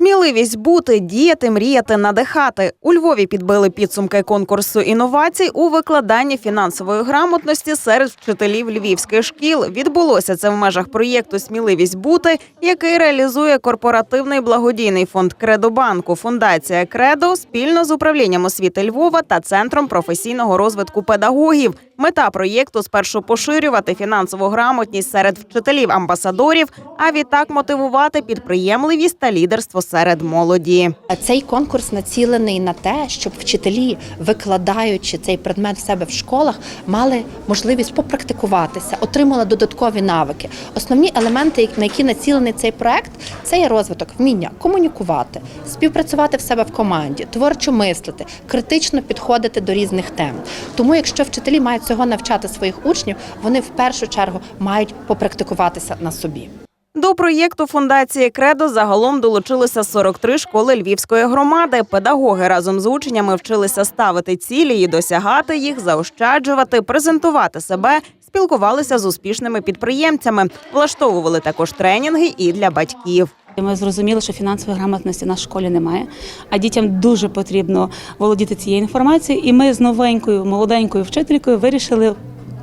Сміливість бути, діяти, мріяти, надихати. У Львові підбили підсумки конкурсу інновацій у викладанні фінансової грамотності серед вчителів львівських шкіл. Відбулося це в межах проєкту Сміливість бути, який реалізує корпоративний благодійний фонд Кредобанку, фундація Кредо спільно з управлінням освіти Львова та центром професійного розвитку педагогів. Мета проєкту спершу поширювати фінансову грамотність серед вчителів-амбасадорів, а відтак мотивувати підприємливість та лідерство серед молоді. Цей конкурс націлений на те, щоб вчителі, викладаючи цей предмет в себе в школах, мали можливість попрактикуватися, отримали додаткові навики. Основні елементи, на які націлений цей проект, це є розвиток вміння комунікувати, співпрацювати в себе в команді, творчо мислити, критично підходити до різних тем. Тому, якщо вчителі мають цього навчати своїх учнів, вони в першу чергу мають попрактикуватися на собі. До проєкту фундації Кредо загалом долучилося 43 школи львівської громади. Педагоги разом з учнями вчилися ставити цілі і досягати їх, заощаджувати, презентувати себе, спілкувалися з успішними підприємцями, влаштовували також тренінги і для батьків. Ми зрозуміли, що фінансової грамотності в в школі немає, а дітям дуже потрібно володіти цією інформацією. І ми з новенькою молоденькою вчителькою вирішили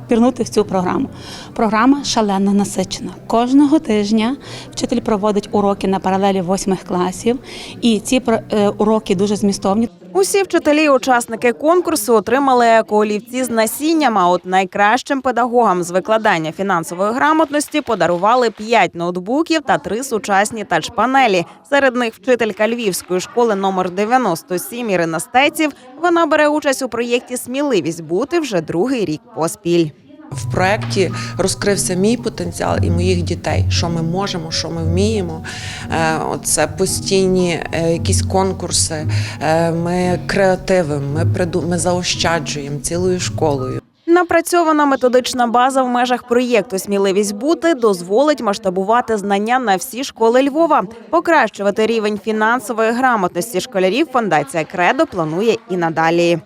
пірнути в цю програму. Програма шалено насичена. Кожного тижня вчитель проводить уроки на паралелі восьмих класів, і ці е, уроки дуже змістовні. Усі вчителі і учасники конкурсу отримали екоолівці з насінням. А от найкращим педагогам з викладання фінансової грамотності подарували 5 ноутбуків та 3 сучасні тач-панелі. Серед них вчителька львівської школи номер 97 Ірина Стеців. Вона бере участь у проєкті Сміливість бути вже другий рік поспіль. В проєкті розкрився мій потенціал і моїх дітей, що ми можемо, що ми вміємо. Е, Це постійні е, якісь конкурси. е, Ми креативимо, ми ми заощаджуємо цілою школою. Напрацьована методична база в межах проєкту Сміливість бути дозволить масштабувати знання на всі школи Львова. Покращувати рівень фінансової грамотності школярів фундація Кредо планує і надалі.